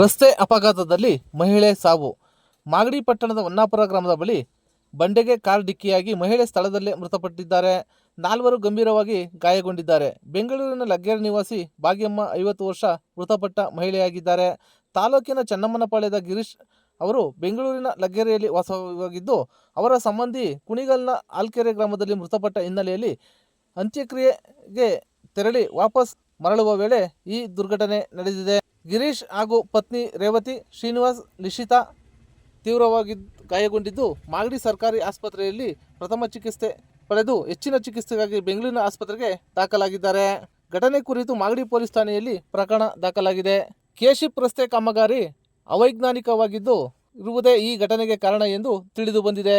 ರಸ್ತೆ ಅಪಘಾತದಲ್ಲಿ ಮಹಿಳೆ ಸಾವು. ಮಾಗಡಿ ಪಟ್ಟಣದ ಹೊನ್ನಾಪುರ ಗ್ರಾಮದ ಬಳಿ ಬಂಡೆಗೆ ಕಾರ್ ಡಿಕ್ಕಿಯಾಗಿ ಮಹಿಳೆ ಸ್ಥಳದಲ್ಲೇ ಮೃತಪಟ್ಟಿದ್ದಾರೆ. ನಾಲ್ವರು ಗಂಭೀರವಾಗಿ ಗಾಯಗೊಂಡಿದ್ದಾರೆ. ಬೆಂಗಳೂರಿನ ಲಗ್ಗೆರೆ ನಿವಾಸಿ ಭಾಗ್ಯಮ್ಮ ಐವತ್ತು ವರ್ಷ ಮೃತಪಟ್ಟ ಮಹಿಳೆಯಾಗಿದ್ದಾರೆ. ತಾಲೂಕಿನ ಚನ್ನಮ್ಮನಪಾಳ್ಯದ ಗಿರೀಶ್ ಅವರು ಬೆಂಗಳೂರಿನ ಲಗ್ಗೆರೆಯಲ್ಲಿ ವಾಸವಾಗಿದ್ದು, ಅವರ ಸಂಬಂಧಿ ಕುಣಿಗಲ್ನ ಆಲ್ಕೆರೆ ಗ್ರಾಮದಲ್ಲಿ ಮೃತಪಟ್ಟ ಹಿನ್ನೆಲೆಯಲ್ಲಿ ಅಂತ್ಯಕ್ರಿಯೆಗೆ ತೆರಳಿ ವಾಪಸ್ ಮರಳುವ ವೇಳೆ ಈ ದುರ್ಘಟನೆ ನಡೆದಿದೆ. ಗಿರೀಶ್ ಹಾಗೂ ಪತ್ನಿ ರೇವತಿ ಶ್ರೀನಿವಾಸ್ ಲಿಶಿತಾ ತೀವ್ರವಾಗಿ ಗಾಯಗೊಂಡಿದ್ದು, ಮಾಗಡಿ ಸರ್ಕಾರಿ ಆಸ್ಪತ್ರೆಯಲ್ಲಿ ಪ್ರಥಮ ಚಿಕಿತ್ಸೆ ಪಡೆದು ಹೆಚ್ಚಿನ ಚಿಕಿತ್ಸೆಗಾಗಿ ಬೆಂಗಳೂರಿನ ಆಸ್ಪತ್ರೆಗೆ ದಾಖಲಾಗಿದ್ದಾರೆ. ಘಟನೆ ಕುರಿತು ಮಾಗಡಿ ಪೊಲೀಸ್ ಠಾಣೆಯಲ್ಲಿ ಪ್ರಕರಣ ದಾಖಲಾಗಿದೆ. ಕೆಶಿಪ್ ರಸ್ತೆ ಕಾಮಗಾರಿ ಅವೈಜ್ಞಾನಿಕವಾಗಿದ್ದು, ಇರುವುದೇ ಈ ಘಟನೆಗೆ ಕಾರಣ ಎಂದು ತಿಳಿದು ಬಂದಿದೆ.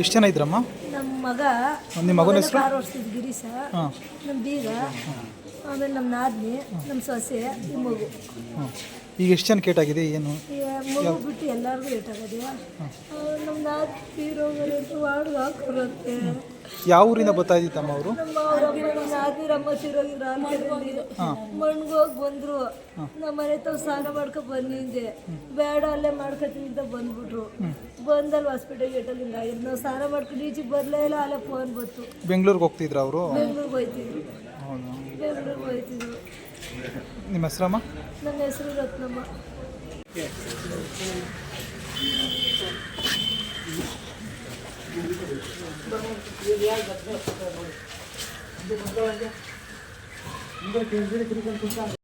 ಎಷ್ಟು ಜನ ಇದ್ರಮ್ಮ? ನಮ್ಮ ಮಗ. ನಿಮ್ಮ ಮಗನ ಹೆಸರು? ಆರು ವರ್ಷದ ಗಿರೀಶ ನಮ್ಮ ಬೀಗ. ಆಮೇಲೆ ನಮ್ಮ ನಾದ್ನಿ ನಮ್ಮ ಸೊಸೆ ಈ ಮಗು. ಈಗ ಎಷ್ಟು ಜನ ಕೇಟಾಗಿದೆ ಏನು? ಮಗು ಬಿಟ್ಟು ಎಲ್ಲರಿಗೂ ಲೇಟ್ ಆಗೋದು ನಮ್ಮ ನಾದ್ ತೀರೋಗರಂತೂ ವಾರ್ಡ್ಗೆ ಹಾಕೋರಂತೆ ಯಾವ ಊರಿಂದ ಬರ್ತಾ ತಮ್ಮ ಅವರು? ನಮ್ಮ ಅವ್ರಮ್ಮ ನಮ್ಮ ನಾದ್ನಿರಮ್ಮ ತೀರೋಗಿದ್ರು ಆಲ್ಕೆರೆಯಲ್ಲಿ ಮಣ್ಗೆ ಹೋಗಿ ಬಂದರು ನಮ್ಮ ಮನೆ ತಾವ್ ಸ್ನಾನ ಮಾಡ್ಕೊ ಬಂದಿದ್ದೆ ಬೇಡ ಅಲ್ಲೇ ಮಾಡ್ಕೊತೀನಿ ಅಂತ ಬಂದ್ಬಿಟ್ರು ಬಂದಲ್ ಹಾಸ್ಪಿಟಲ್ ಗೇಟಲ್ಲಿ ಹಿಂಗಾಗಿದ್ದು ನಾವು ಸ್ನಾನ ಮಾಡ್ಕೊಂಡು ಈಚೆಗೆ ಬರಲೇ ಇಲ್ಲ ಅಲ್ಲೇ ಫೋನ್ ಬಂತು ಬೆಂಗಳೂರಿಗೆ ಹೋಗ್ತಿದ್ರು ಅವರು? ಬೆಂಗ್ಳೂರ್ಗೆ ಹೋಯ್ತಿದ್ರು ಬೆಂಗ್ಳೂರಿಗೆ ಹೋಯ್ತಿದ್ರು ನಿಮ್ಮ ಹೆಸರಮ್ಮ? ನನ್ನ ಹೆಸರು ರತ್ನಮ್ಮ. ఇంకా